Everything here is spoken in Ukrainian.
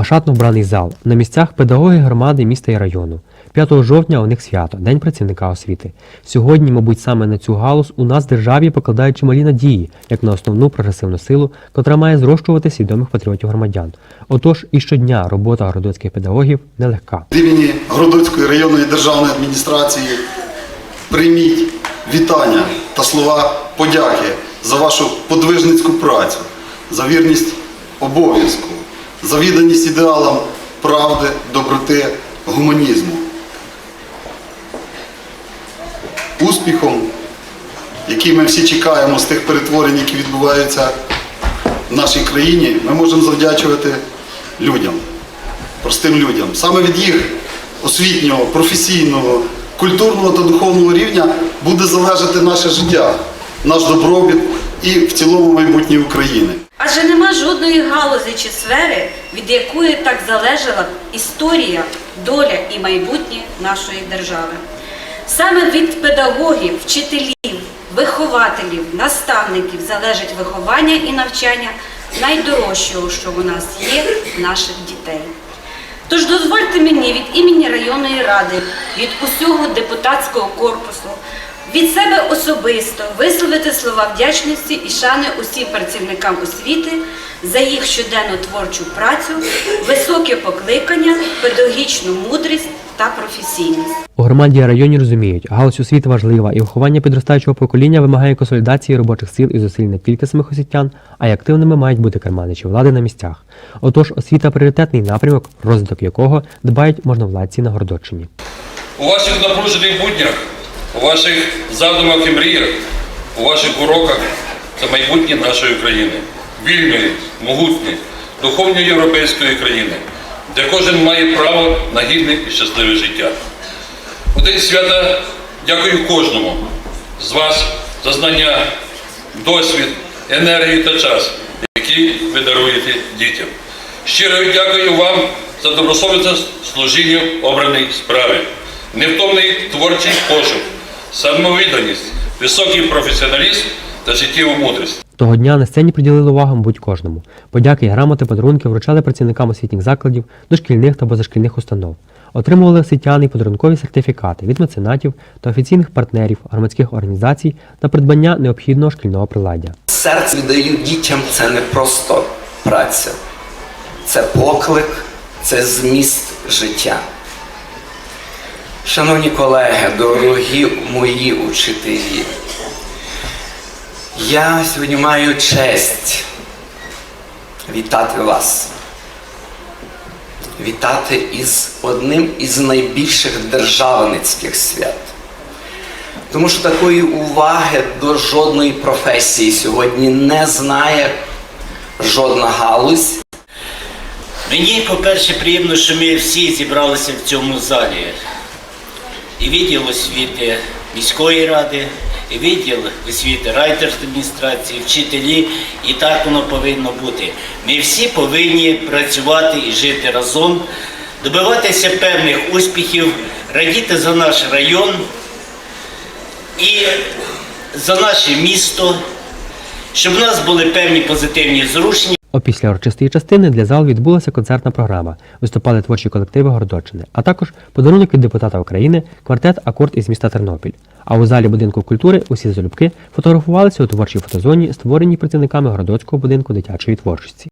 Ошатно вбраний зал. На місцях педагоги громади міста і району. 5 жовтня у них свято, День працівника освіти. Сьогодні, мабуть, саме на цю галузь у нас державі покладають чималі надії, як на основну прогресивну силу, котра має зрощувати свідомих патріотів громадян. Отож, і щодня робота городоцьких педагогів нелегка. Від імені Городоцької районної державної адміністрації прийміть вітання та слова подяки за вашу подвижницьку працю, за вірність обов'язку, за відданість ідеалам правди, доброти, гуманізму. Успіхом, який ми всі чекаємо з тих перетворень, які відбуваються в нашій країні, ми можемо завдячувати людям простим людям. Саме від їх освітнього, професійного, культурного та духовного рівня буде залежати наше життя, наш добробіт і в цілому майбутнє України. Адже нема жодної галузі чи сфери, від якої так залежала історія, доля і майбутнє нашої держави. Саме від педагогів, вчителів, вихователів, наставників залежить виховання і навчання найдорожчого, що у нас є наших дітей. Тож дозвольте мені від імені районної ради, від усього депутатського корпусу, від себе особисто висловити слова вдячності і шани усім працівникам освіти за їх щоденну творчу працю, високе покликання, педагогічну мудрість та професійність. У громаді районі розуміють, галузь освіти важлива, і виховання підростаючого покоління вимагає консолідації робочих сил і зусиль не тільки самих освітян, а й активними мають бути керманичі влади на місцях. Отож, освіта пріоритетний напрямок, розвиток якого дбають можновладці на Городоччині. У ваших напружених буднях, у ваших задумах і мріях, у ваших уроках це майбутнє нашої країни, вільної, могутньої, духовної європейської країни, де кожен має право на гідне і щасливе життя. У день свята дякую кожному з вас за знання, досвід, енергію та час, які ви даруєте дітям. Щиро дякую вам за добросовісне служіння обраній справі, невтомний творчий пошук, самовідданість, високий професіоналізм та життєву мудрість. Того дня на сцені приділили увагу будь кожному. Подяки, і грамоти, подарунки вручали працівникам освітніх закладів, дошкільних та позашкільних установ. Отримували освітяни й подарункові сертифікати від меценатів та офіційних партнерів громадських організацій на придбання необхідного шкільного приладдя. Серце віддаю дітям це не просто праця, це поклик, це зміст життя. Шановні колеги, дорогі мої учителі, я сьогодні маю честь вітати вас. Вітати із одним із найбільших державницьких свят. Тому що такої уваги до жодної професії сьогодні не знає жодна галузь. Мені, по-перше, приємно, що ми всі зібралися в цьому залі. І відділ освіти міської ради, і відділ освіти райдержадміністрації, вчителі, і так воно повинно бути. Ми всі повинні працювати і жити разом, добиватися певних успіхів, радіти за наш район і за наше місто, щоб у нас були певні позитивні зрушення. Опісля урочистої частини для зал відбулася концертна програма. Виступали творчі колективи Городоччини, а також подарунок від депутата України, квартет Акорд із міста Тернопіль. А у залі будинку культури усі залюбки фотографувалися у творчій фотозоні, створеній працівниками Городоцького будинку дитячої творчості.